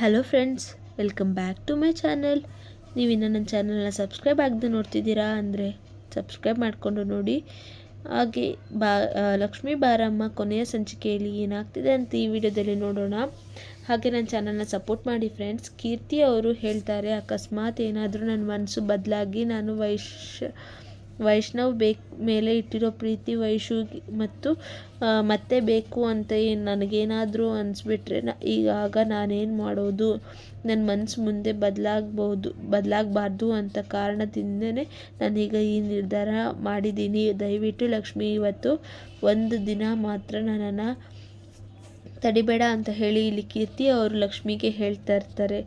Hello friends welcome back to my channel ನೀವಿನ್ನು ನನ್ನ ಚಾನಲ್ನ ಸಬ್ಸ್ಕ್ರೈಬ್ ಆಗದೆ ನೋಡ್ತಿದ್ದೀರಾ ಅಂದರೆ ಸಬ್ಸ್ಕ್ರೈಬ್ ಮಾಡಿಕೊಂಡು ನೋಡಿ. ಹಾಗೆ ಬಾ ಲಕ್ಷ್ಮೀ ಬಾರಮ್ಮ ಕೊನೆಯ ಸಂಚಿಕೆಯಲ್ಲಿ ಏನಾಗ್ತಿದೆ ಅಂತ ಈ ವಿಡಿಯೋದಲ್ಲಿ ನೋಡೋಣ. ಹಾಗೆ ನನ್ನ ಚಾನಲ್ನ ಸಪೋರ್ಟ್ ಮಾಡಿ ಫ್ರೆಂಡ್ಸ್ ಕೀರ್ತಿ ಅವರು ಹೇಳ್ತಾರೆ, ಅಕಸ್ಮಾತ್ ಏನಾದರೂ ನನ್ನ ಮನಸ್ಸು ಬದಲಾಗಿ ನಾನು ವೈಶ್ ವೈಷ್ಣವ್ ಬೇಕ್ ಮೇಲೆ ಇಟ್ಟಿರೋ ಪ್ರೀತಿ ವೈಶು ಮತ್ತು ಮತ್ತೆ ಬೇಕು ಅಂತ ಏನು ನನಗೇನಾದರೂ ಅನಿಸ್ಬಿಟ್ರೆ ನ ಈಗ ನಾನೇನು ಮಾಡೋದು? ನನ್ನ ಮನಸ್ಸು ಮುಂದೆ ಬದಲಾಗ್ಬೋದು ಬದಲಾಗಬಾರ್ದು ಅಂತ ಕಾರಣದಿಂದನೇ ನಾನೀಗ ಈ ನಿರ್ಧಾರ ಮಾಡಿದ್ದೀನಿ. ದಯವಿಟ್ಟು ಲಕ್ಷ್ಮಿ, ಇವತ್ತು ಒಂದು ದಿನ ಮಾತ್ರ ನನ್ನನ್ನು ತಡಿಬೇಡ ಅಂತ ಹೇಳಿ ಇಲ್ಲಿ ಕೀರ್ತಿ ಅವರು ಲಕ್ಷ್ಮಿಗೆ ಹೇಳ್ತಾ ಇರ್ತಾರೆ.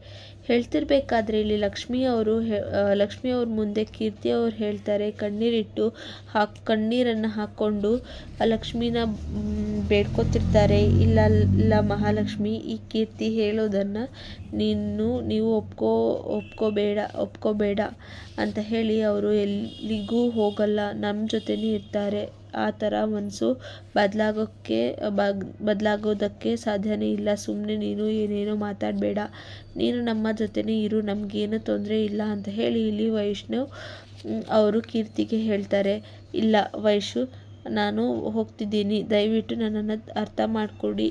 ಹೇಳ್ತಿರ್ಬೇಕಾದ್ರೆ ಇಲ್ಲಿ ಲಕ್ಷ್ಮಿ ಅವರು ಲಕ್ಷ್ಮಿ ಅವ್ರ ಮುಂದೆ ಕೀರ್ತಿ ಅವ್ರು ಹೇಳ್ತಾರೆ, ಕಣ್ಣೀರಿಟ್ಟು ಹಾಕಿ, ಕಣ್ಣೀರನ್ನು ಹಾಕ್ಕೊಂಡು ಲಕ್ಷ್ಮಿನ ಬೇಡ್ಕೊತಿರ್ತಾರೆ. ಇಲ್ಲ ಇಲ್ಲ ಮಹಾಲಕ್ಷ್ಮಿ, ಈ ಕೀರ್ತಿ ಹೇಳೋದನ್ನು ನೀನು, ನೀವು ಒಪ್ಕೋ, ಒಪ್ಕೋಬೇಡ ಒಪ್ಕೋಬೇಡ ಅಂತ ಹೇಳಿ ಅವರು ಎಲ್ಲಿಗೂ ಹೋಗಲ್ಲ. ನಮ್ಮ ಜೊತೆನೇ ಇರ್ತಾರೆ. ಆ ಥರ ಮನಸ್ಸು ಬದಲಾಗೋಕ್ಕೆ ಬದಲಾಗೋದಕ್ಕೆ ಸಾಧ್ಯನೇ ಇಲ್ಲ. ಸುಮ್ಮನೆ ನೀನು ಏನೇನೋ ಮಾತಾಡಬೇಡ. ನೀನು ನಮ್ಮ ಜೊತೆನೇ ಇರು. ನಮಗೇನು ತೊಂದರೆ ಇಲ್ಲ ಅಂತ ಹೇಳಿ ಇಲ್ಲಿ ವೈಷ್ಣವ್ ಅವರು ಕೀರ್ತಿಗೆ ಹೇಳ್ತಾರೆ. ಇಲ್ಲ ವೈಶು ನಾನು ಹೋಗ್ತಿದ್ದೀನಿ. ದಯವಿಟ್ಟು ನನ್ನನ್ನು ಅರ್ಥ ಮಾಡಿಕೊಡಿ,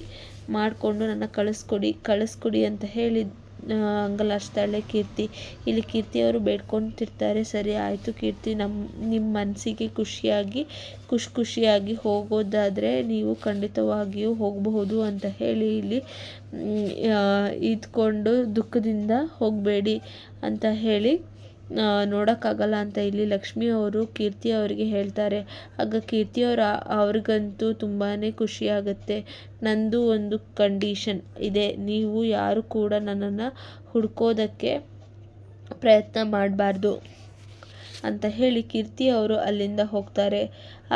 ಮಾಡಿಕೊಂಡು ನನ್ನ ಕಳಿಸ್ಕೊಡಿ ಕಳಿಸ್ಕೊಡಿ ಅಂತ ಹೇಳಿ ಆ, ಅಂಗಲಾಚ್ತಾಳೆ ಕೀರ್ತಿ. ಇಲ್ಲಿ ಕೀರ್ತಿಯವರು ಬೇಡ್ಕೊತಿರ್ತಾರೆ. ಸರಿ ಆಯಿತು ಕೀರ್ತಿ. ನಮ್ಮ ನಿಮ್ಮ ಮನಸ್ಸಿಗೆ ಖುಷಿಯಾಗಿ ಖುಷಿ ಖುಷಿಯಾಗಿ ಹೋಗೋದಾದರೆ ನೀವು ಖಂಡಿತವಾಗಿಯೂ ಹೋಗಬಹುದು ಅಂತ ಹೇಳಿ ಇಲ್ಲಿ ಇದ್ಕೊಂಡು ದುಃಖದಿಂದ ಹೋಗಬೇಡಿ ಅಂತ ಹೇಳಿ ನೋಡೋಕ್ಕಾಗಲ್ಲ ಅಂತ ಇಲ್ಲಿ ಲಕ್ಷ್ಮಿ ಅವರು, ಕೀರ್ತಿ ಅವರಿಗೆ ಹೇಳ್ತಾರೆ. ಆಗ ಕೀರ್ತಿ ಅವರು, ಅವ್ರಿಗಂತೂ ತುಂಬಾ ಖುಷಿಯಾಗುತ್ತೆ ನಂದು ಒಂದು ಕಂಡೀಷನ್ ಇದೆ. ನೀವು ಯಾರು ಕೂಡ ನನ್ನನ್ನು ಹುಡ್ಕೋದಕ್ಕೆ ಪ್ರಯತ್ನ ಮಾಡಬಾರ್ದು ಅಂತ ಹೇಳಿ ಕೀರ್ತಿ ಅವರು ಅಲ್ಲಿಂದ ಹೋಗ್ತಾರೆ.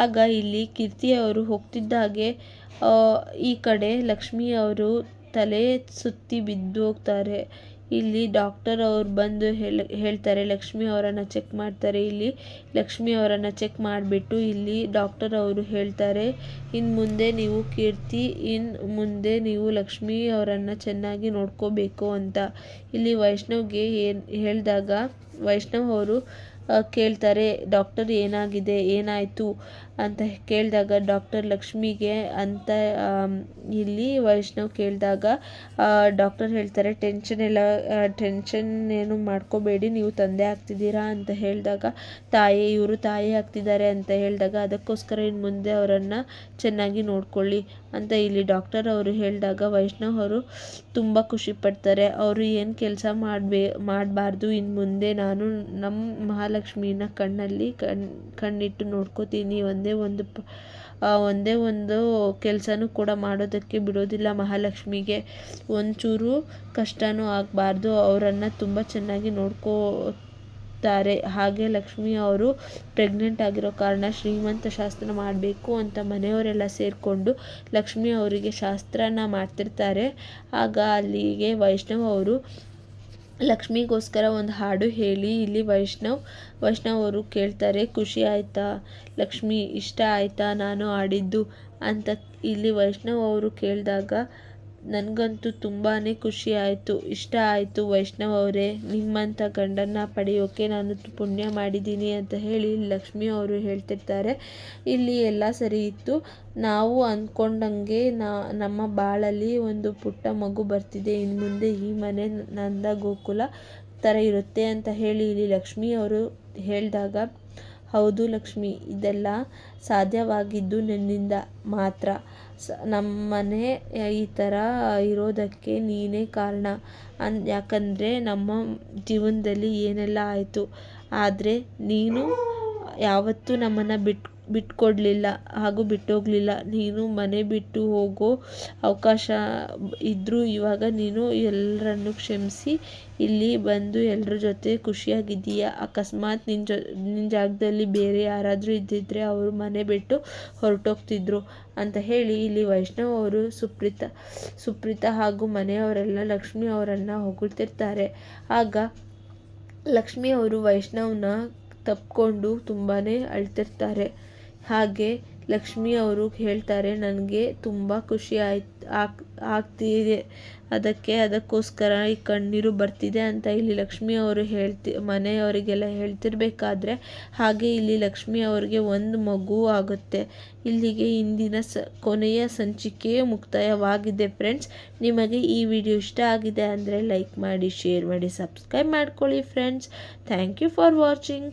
ಆಗ ಇಲ್ಲಿ ಕೀರ್ತಿ ಅವರು ಹೋಗ್ತಿದ್ದಾಗೆ ಈ ಕಡೆ ಲಕ್ಷ್ಮಿ ಅವರು ತಲೆ ಸುತ್ತಿ ಬಿದ್ದು ಹೋಗ್ತಾರೆ ಇಲ್ಲಿ ಡಾಕ್ಟರ್ ಅವ್ರು ಬಂದು ಹೇಳ, ಹೇಳ್ತಾರೆ, ಲಕ್ಷ್ಮಿ ಅವರನ್ನು ಚೆಕ್ ಮಾಡ್ತಾರೆ. ಇಲ್ಲಿ ಲಕ್ಷ್ಮಿ ಅವರನ್ನು ಚೆಕ್ ಮಾಡಿಬಿಟ್ಟು ಇಲ್ಲಿ ಡಾಕ್ಟರ್ ಅವರು ಹೇಳ್ತಾರೆ ಇನ್ನು ಮುಂದೆ ನೀವು ಕೀರ್ತಿ ಇನ್ನು ಮುಂದೆ ನೀವು ಲಕ್ಷ್ಮಿ ಅವರನ್ನು ಚೆನ್ನಾಗಿ ನೋಡ್ಕೋಬೇಕು ಅಂತ. ಇಲ್ಲಿ ವೈಷ್ಣವ್ಗೆ ಏನು ಹೇಳಿದಾಗ, ವೈಷ್ಣವ್ ಅವರು ಕೇಳ್ತಾರೆ, ಡಾಕ್ಟರ್ ಏನಾಗಿದೆ? ಏನಾಯಿತು? ಅಂತ ಕೇಳಿದಾಗ ಡಾಕ್ಟರ್ ಲಕ್ಷ್ಮಿಗೆ ಅಂತ ಇಲ್ಲಿ ವೈಷ್ಣವ್ ಕೇಳಿದಾಗ ಡಾಕ್ಟರ್ ಹೇಳ್ತಾರೆ, ಟೆನ್ಷನ್ ಎಲ್ಲ ಟೆನ್ಷನ್ ಏನು ಮಾಡ್ಕೋಬೇಡಿ, ನೀವು ತಂದೆ ಆಗ್ತಿದ್ದೀರಾ? ಅಂತ ಹೇಳಿದಾಗ, ತಾಯಿ, ಇವರು ತಾಯಿ ಆಗ್ತಿದ್ದಾರೆ ಅಂತ ಹೇಳಿದಾಗ, ಅದಕ್ಕೋಸ್ಕರ ಇನ್ನು ಮುಂದೆ ಅವರನ್ನು ಚೆನ್ನಾಗಿ ನೋಡ್ಕೊಳ್ಳಿ. ಅಂತ ಇಲ್ಲಿ ಡಾಕ್ಟರ್ ಅವರು ಹೇಳಿದಾಗ, ವೈಷ್ಣವ್ ಅವರು ತುಂಬ ಖುಷಿ ಪಡ್ತಾರೆ ಅವರು ಏನು ಕೆಲಸ ಮಾಡಬೇ, ಮಾಡಬಾರ್ದು ಇನ್ನು ಮುಂದೆ ನಾನು ನಮ್ಮ ಮಹಾಲಕ್ಷ್ಮಿನ ಕಣ್ಣಲ್ಲಿ ಕಣ್, ಕಣ್ಣಿಟ್ಟು ನೋಡ್ಕೋತೀನಿ. ಒಂದೇ ಒಂದು ಒಂದೇ ಒಂದು ಕೆಲಸನೂ ಕೂಡ ಮಾಡೋದಕ್ಕೆ ಬಿಡೋದಿಲ್ಲ ಮಹಾಲಕ್ಷ್ಮಿಗೆ. ಒಂಚೂರು ಕಷ್ಟನೂ ಆಗಬಾರ್ದು. ಅವರನ್ನು ತುಂಬ ಚೆನ್ನಾಗಿ ನೋಡ್ಕೋತಾರೆ. ಹಾಗೆ ಲಕ್ಷ್ಮಿ ಅವರು ಪ್ರೆಗ್ನೆಂಟ್ ಆಗಿರೋ ಕಾರಣ ಶ್ರೀಮಂತ ಶಾಸ್ತ್ರ ಮಾಡಬೇಕು ಅಂತ ಮನೆಯವರೆಲ್ಲ ಸೇರಿಕೊಂಡು ಲಕ್ಷ್ಮಿ ಅವರಿಗೆ ಶಾಸ್ತ್ರನ ಮಾಡ್ತಿರ್ತಾರೆ. ಆಗ ಅಲ್ಲಿಗೆ ವೈಷ್ಣವ್ ಅವರು ಲಕ್ಷ್ಮಿಗೋಸ್ಕರ ಒಂದು ಹಾಡು ಹೇಳಿ. ಇಲ್ಲಿ ವೈಷ್ಣವ್ ವೈಷ್ಣವ್ ಅವರು ಕೇಳ್ತಾರೆ, ಖುಷಿ ಆಯಿತಾ? ಲಕ್ಷ್ಮಿ, ಇಷ್ಟ ಆಯಿತಾ? ನಾನು ಆಡಿದ್ದು ಅಂತ ಇಲ್ಲಿ ವೈಷ್ಣವ್ ಅವರು ಕೇಳಿದಾಗ ನನಗಂತೂ ತುಂಬಾ ಖುಷಿ ಆಯಿತು. ಇಷ್ಟ ಆಯಿತು ವೈಷ್ಣವ್ ಅವರೇ. ನಿಮ್ಮಂಥ ಗಂಡನ್ನ ಪಡೆಯೋಕ್ಕೆ ನಾನು ಪುಣ್ಯ ಮಾಡಿದ್ದೀನಿ ಅಂತ ಹೇಳಿ ಲಕ್ಷ್ಮಿ ಅವರು ಹೇಳ್ತಿರ್ತಾರೆ. ಇಲ್ಲಿ ಎಲ್ಲ ಸರಿ ಇತ್ತು. ನಾವು ಅಂದ್ಕೊಂಡಂಗೆ ನಮ್ಮ ಬಾಳಲ್ಲಿ ಒಂದು ಪುಟ್ಟ ಮಗು ಬರ್ತಿದೆ. ಇನ್ನು ಮುಂದೆ ಈ ಮನೆ ನಂದ ಗೋಕುಲ ಥರ ಇರುತ್ತೆ ಅಂತ ಹೇಳಿ ಇಲ್ಲಿ ಲಕ್ಷ್ಮಿ ಅವರು ಹೇಳಿದಾಗ ಹೌದು ಲಕ್ಷ್ಮಿ, ಇದೆಲ್ಲ ಸಾಧ್ಯವಾಗಿದ್ದು ನನ್ನಿಂದ ಮಾತ್ರ. ಸ, ನಮ್ಮನೆ ಈ ಥರ ಇರೋದಕ್ಕೆ ನೀನೇ ಕಾರಣ. ಅನ್, ಯಾಕಂದರೆ ನಮ್ಮ ಜೀವನದಲ್ಲಿ ಏನೆಲ್ಲ ಆಯಿತು, ಆದರೆ ನೀನು ಯಾವತ್ತೂ ನಮ್ಮನ್ನು ಬಿಟ್ಟು ಬಿಟ್ಕೊಡಲಿಲ್ಲ ಹಾಗೂ ಬಿಟ್ಟೋಗಲಿಲ್ಲ. ನೀನು ಮನೆ ಬಿಟ್ಟು ಹೋಗೋ ಅವಕಾಶ ಇದ್ದರೂ ಇವಾಗ ನೀನು ಎಲ್ಲರನ್ನು ಕ್ಷಮಿಸಿ. ಇಲ್ಲಿ ಬಂದು ಎಲ್ಲರ ಜೊತೆ ಖುಷಿಯಾಗಿದ್ದೀಯ? ಅಕಸ್ಮಾತ್ ನಿನ್ನ ಜೊ ನಿನ್ನ ಜಾಗದಲ್ಲಿ ಬೇರೆ ಯಾರಾದರೂ ಇದ್ದಿದ್ದರೆ ಅವರು ಮನೆ ಬಿಟ್ಟು ಹೊರಟೋಗ್ತಿದ್ರು ಅಂತ ಹೇಳಿ ಇಲ್ಲಿ ವೈಷ್ಣವ್ ಅವರು ಸುಪ್ರೀತ ಸುಪ್ರೀತ ಹಾಗೂ ಮನೆಯವರೆಲ್ಲ ಲಕ್ಷ್ಮಿ ಅವರನ್ನು ಹೊಗಳ್ತಿರ್ತಾರೆ. ಆಗ ಲಕ್ಷ್ಮಿ ಅವರು ವೈಷ್ಣವ್ನ ತಪ್ಕೊಂಡು ತುಂಬಾ ಅಳ್ತಿರ್ತಾರೆ. ಹಾಗೆ ಲಕ್ಷ್ಮಿ ಅವರು ಹೇಳ್ತಾರೆ ನನಗೆ ತುಂಬ ಖುಷಿ ಆಯ್ತು ಆಗ್ ಆಗ್ತಿದೆ. ಅದಕ್ಕೆ ಅದಕ್ಕೋಸ್ಕರ ಈ ಕಣ್ಣೀರು ಬರ್ತಿದೆ ಅಂತ ಇಲ್ಲಿ ಲಕ್ಷ್ಮಿ ಅವರು ಹೇಳ್ತಿ, ಮನೆಯವರಿಗೆಲ್ಲ ಹೇಳ್ತಿರ್ಬೇಕಾದ್ರೆ ಹಾಗೆ ಇಲ್ಲಿ ಲಕ್ಷ್ಮಿ ಅವರಿಗೆ ಒಂದು ಮಗು ಆಗುತ್ತೆ. ಇಲ್ಲಿಗೆ ಇಂದಿನ ಸ, ಕೊನೆಯ ಸಂಚಿಕೆ ಮುಕ್ತಾಯವಾಗಿದೆ ಫ್ರೆಂಡ್ಸ್. ನಿಮಗೆ ಈ ವಿಡಿಯೋ ಇಷ್ಟ ಆಗಿದೆ ಅಂದರೆ ಲೈಕ್ ಮಾಡಿ, ಶೇರ್ ಮಾಡಿ, ಸಬ್ಸ್ಕ್ರೈಬ್ ಮಾಡ್ಕೊಳ್ಳಿ friends. Thank you for watching.